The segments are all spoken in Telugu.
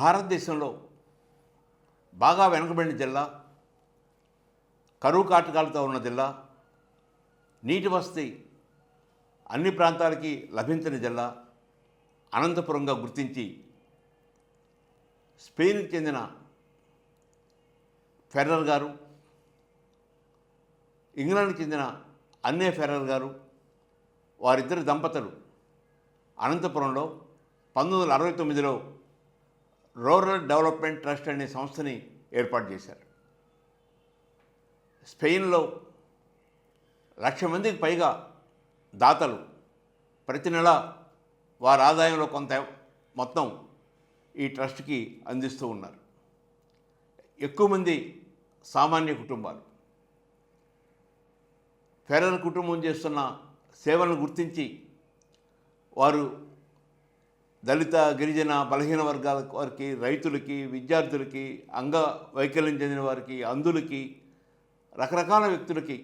భారతదేశంలో బాగా వెనుకబడిన జిల్లా కరువు కాటకాలతో ఉన్న జిల్లా నీటి వసతి అన్ని ప్రాంతాలకి లభించిన జిల్లా అనంతపురంగా గుర్తించి స్పెయిన్కి చెందిన ఫెర్రర్ గారు ఇంగ్లాండ్కి చెందిన అన్నే ఫెర్రర్ గారు వారిద్దరు దంపతులు. అనంతపురంలో పంతొమ్మిది వందల అరవై తొమ్మిదిలో రూరల్ డెవలప్మెంట్ ట్రస్ట్ అనే సంస్థని ఏర్పాటు చేశారు. స్పెయిన్లో లక్ష మందికి పైగా దాతలు ప్రతి నెల వారి ఆదాయంలో కొంత మొత్తం ఈ ట్రస్ట్కి అందిస్తూ ఉన్నారు. ఎక్కువ మంది సామాన్య కుటుంబాలు. ఫెరర్ కుటుంబం చేస్తున్న సేవలను గుర్తించి వారు దళిత గిరిజన బలహీన వర్గాల వారికి రైతులకి విద్యార్థులకి అంగ వైకల్యం చెందిన వారికి అందులకి రకరకాల వ్యక్తులకి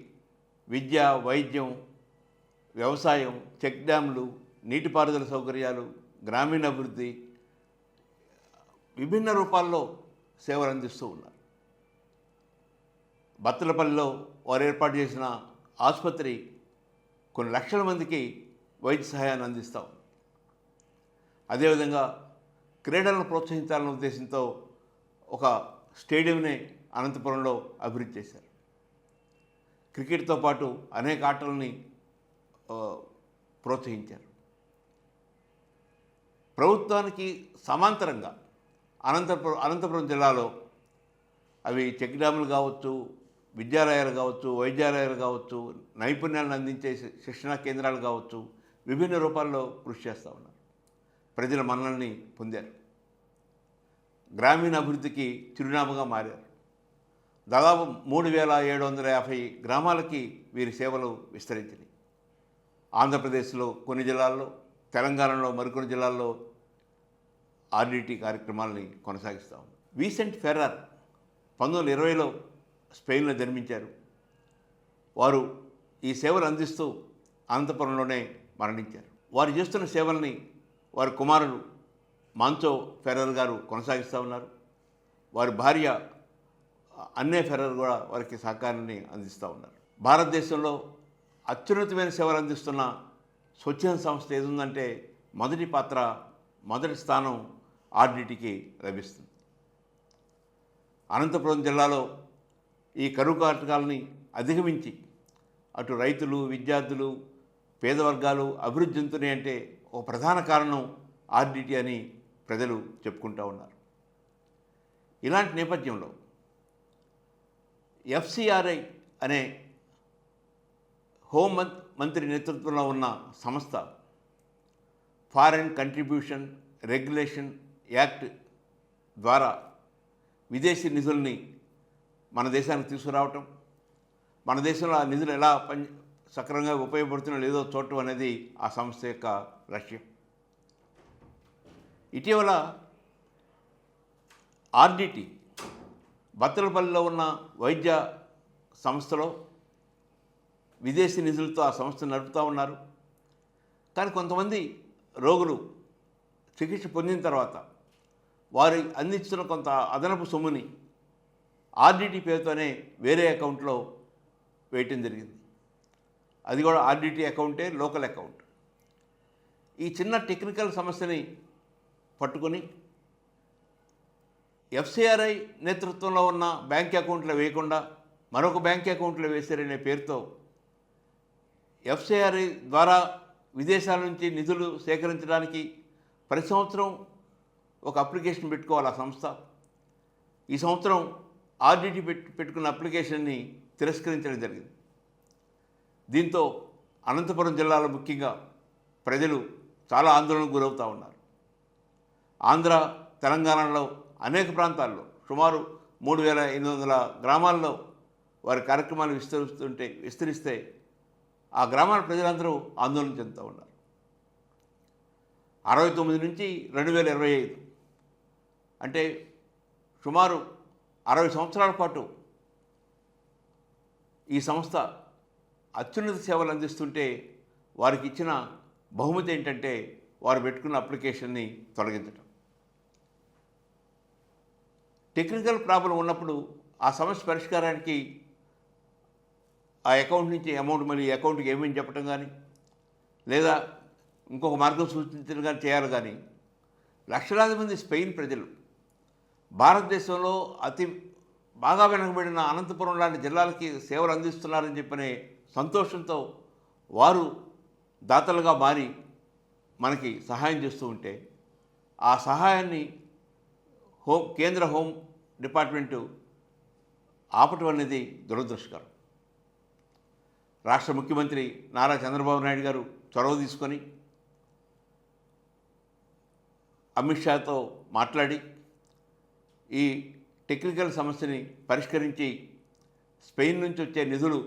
విద్య వైద్యం వ్యవసాయం చెక్ డ్యామ్లు నీటిపారుదల సౌకర్యాలు గ్రామీణాభివృద్ధి విభిన్న రూపాల్లో సేవలు అందిస్తూ ఉన్నారు. బత్తలపల్లిలో వారు ఏర్పాటు చేసిన ఆసుపత్రి కొన్ని లక్షల మందికి వైద్య సహాయాన్ని అందిస్తాం అదేవిధంగా క్రీడలను ప్రోత్సహించాలనే ఉద్దేశంతో ఒక స్టేడియంని అనంతపురంలో అభివృద్ధి చేశారు. క్రికెట్తో పాటు అనేక ఆటలని ప్రోత్సహించారు. ప్రభుత్వానికి సమాంతరంగా అనంతపురం అనంతపురం జిల్లాలో అవి చెక్ డ్యాములు కావచ్చు విద్యాలయాలు కావచ్చు వైద్యాలయాలు కావచ్చు నైపుణ్యాలను అందించే శిక్షణా కేంద్రాలు కావచ్చు విభిన్న రూపాల్లో కృషి చేస్తూ ఉన్నారు. ప్రజల మన్నల్ని పొందారు. గ్రామీణ అభివృద్ధికి చిరునామాగా మారారు. దాదాపు మూడు వేల ఏడు వందల యాభై గ్రామాలకి వీరి సేవలు విస్తరించినాయి. ఆంధ్రప్రదేశ్లో కొన్ని జిల్లాల్లో తెలంగాణలో మరికొన్ని జిల్లాల్లో ఆర్డిటి కార్యక్రమాలని కొనసాగిస్తాం వీసెంట్ ఫెర్రర్ పంతొమ్మిది వందల ఇరవైలో స్పెయిన్లో జన్మించారు. వారు ఈ సేవలు అందిస్తూ అనంతపురంలోనే మరణించారు. వారు చేస్తున్న సేవల్ని వారి కుమారుడు మాంచో ఫెర్రర్ గారు కొనసాగిస్తూ ఉన్నారు. వారి భార్య అన్నే ఫెర్రర్ కూడా వారికి సహకారాన్ని అందిస్తూ ఉన్నారు. భారతదేశంలో అత్యున్నతమైన సేవలు అందిస్తున్న స్వచ్ఛంద సంస్థ ఏదుందంటే మొదటి పాత్ర మొదటి స్థానం ఆర్డిటికి లభిస్తుంది. అనంతపురం జిల్లాలో ఈ కరువు కాటకాలని అధిగమించి అటు రైతులు విద్యార్థులు పేద వర్గాలు అభివృద్ధి చెందుతున్నాయి అంటే ఒక ప్రధాన కారణం ఆర్డిటి అని ప్రజలు చెప్పుకుంటూ ఉన్నారు. ఇలాంటి నేపథ్యంలో ఎఫ్సిఆర్ఐ అనే హోం మంత్రి నేతృత్వంలో ఉన్న సంస్థ ఫారెన్ కంట్రిబ్యూషన్ రెగ్యులేషన్ యాక్ట్ ద్వారా విదేశీ నిధుల్ని మన దేశానికి తీసుకురావటం మన దేశంలో ఆ నిధులు ఎలా పని సక్రమంగా ఉపయోగపడుతున్న లేదో చూడటం అనేది ఆ సంస్థ యొక్క లక్ష్యం. ఇటీవల ఆర్డిటి బత్తలపల్లిలో ఉన్న వైద్య సంస్థలో విదేశీ నిధులతో ఆ సంస్థ నడుపుతూ ఉన్నారు. కానీ కొంతమంది రోగులు చికిత్స పొందిన తర్వాత వారి అందించిన కొంత అదనపు సొమ్ముని ఆర్డిటి పేరుతోనే వేరే అకౌంట్లో వేయటం జరిగింది. అది కూడా ఆర్డిటీ అకౌంటే లోకల్ అకౌంట్. ఈ చిన్న టెక్నికల్ సమస్యని పట్టుకొని ఎఫ్సిఆర్ఐ నేతృత్వంలో ఉన్న బ్యాంక్ అకౌంట్లో వేయకుండా మరొక బ్యాంక్ అకౌంట్లో వేశారనే పేరుతో ఎఫ్సిఆర్ఐ ద్వారా విదేశాల నుంచి నిధులు సేకరించడానికి ప్రతి సంవత్సరం ఒక అప్లికేషన్ పెట్టుకోవాలి ఆ సంస్థ. ఈ సంవత్సరం ఆర్డిటి పెట్టుకున్న అప్లికేషన్ని తిరస్కరించడం జరిగింది. దీంతో అనంతపురం జిల్లాలో ముఖ్యంగా ప్రజలు చాలా ఆందోళనకు గురవుతూ ఉన్నారు. ఆంధ్ర తెలంగాణలో అనేక ప్రాంతాల్లో సుమారు మూడు వేల ఎనిమిది వందల గ్రామాల్లో వారి కార్యక్రమాలు విస్తరిస్తుంటే విస్తరిస్తే ఆ గ్రామాల ప్రజలందరూ ఆందోళన చెందుతూ ఉన్నారు. అరవై తొమ్మిది నుంచి రెండు వేల ఇరవై ఐదు అంటే సుమారు అరవై సంవత్సరాల పాటు ఈ సంస్థ అత్యున్నత సేవలు అందిస్తుంటే వారికి ఇచ్చిన బహుమతి ఏంటంటే వారు పెట్టుకున్న అప్లికేషన్ని తొలగించడం టెక్నికల్ ప్రాబ్లం ఉన్నప్పుడు ఆ సమస్య పరిష్కారానికి ఆ అకౌంట్ నుంచి అమౌంట్ మళ్ళీ అకౌంట్కి ఏమేమి చెప్పడం కానీ లేదా ఇంకొక మార్గం సూచించడం కానీ చేయాలి కానీ లక్షలాది మంది స్పెయిన్ ప్రజలు భారతదేశంలో అతి బాగా వెనకబడిన అనంతపురం లాంటి జిల్లాలకి సేవలు అందిస్తున్నారని చెప్పనే సంతోషంతో వారు దాతలుగా మారి మనకి సహాయం చేస్తూ ఉంటే ఆ సహాయాన్ని హోం కేంద్ర హోం డిపార్ట్మెంటు ఆపటం అనేది దురదృష్టకరం. రాష్ట్ర ముఖ్యమంత్రి నారా చంద్రబాబు నాయుడు గారు చొరవ తీసుకొని అమిత్ షాతో మాట్లాడి ఈ టెక్నికల్ సమస్యని పరిష్కరించి స్పెయిన్ నుంచి వచ్చే నిధులు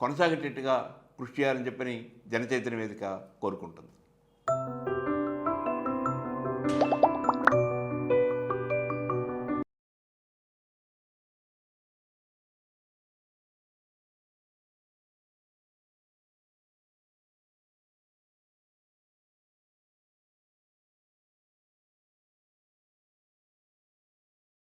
కొనసాగేటట్టుగా కృషి చేయాలని చెప్పని జనచైతన్య వేదిక కోరుకుంటుంది.